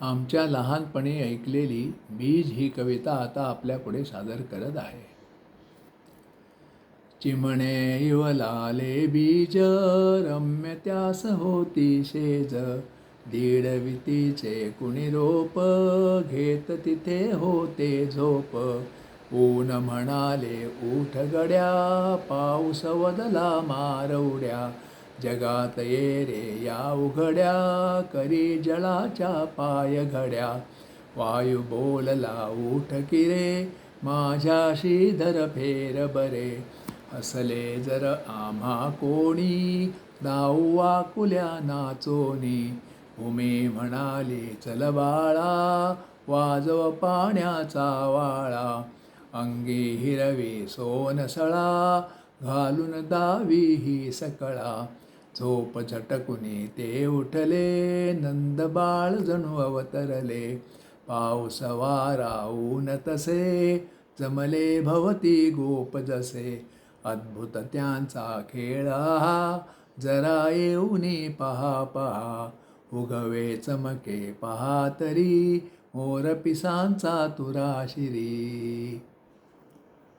आमच्या लहानपणी ऐकलेली बीज ही कविता आता आपल्यापुढे सादर करत आहे. चिमणे इवलाले बीज रम्य त्यास होती शेज. दीडवितीचे कुणी रोप घेत तिथे होते झोप. ऊन म्हणाले उठ गड्या पाऊस वदला मारवड्या. जगात ये रे या उघड्या करी जळाच्या पाय घड्या. वायू बोलला उठ किरे माझ्याशी धर फेर बरे. हसले जर आम्हा कोणी दाऊ वाकुल्या नाचोनी. भूमी म्हणाली चल बाळा वाजव पाण्याचा वाळा. अंगी हिरवी सोनसळा घालून दावी ही सकळा. झोप झटकुनी ते उठले नंद बाळ जणू अवतरले. पाऊस वारा ऊन तसे जमले भवती गोप जसे. अद्भुत त्यांचा खेळ हा जरा येऊनी पहा पहा. उगवे चमके पहा तरी मोर पिसांचा तुरा शिरी.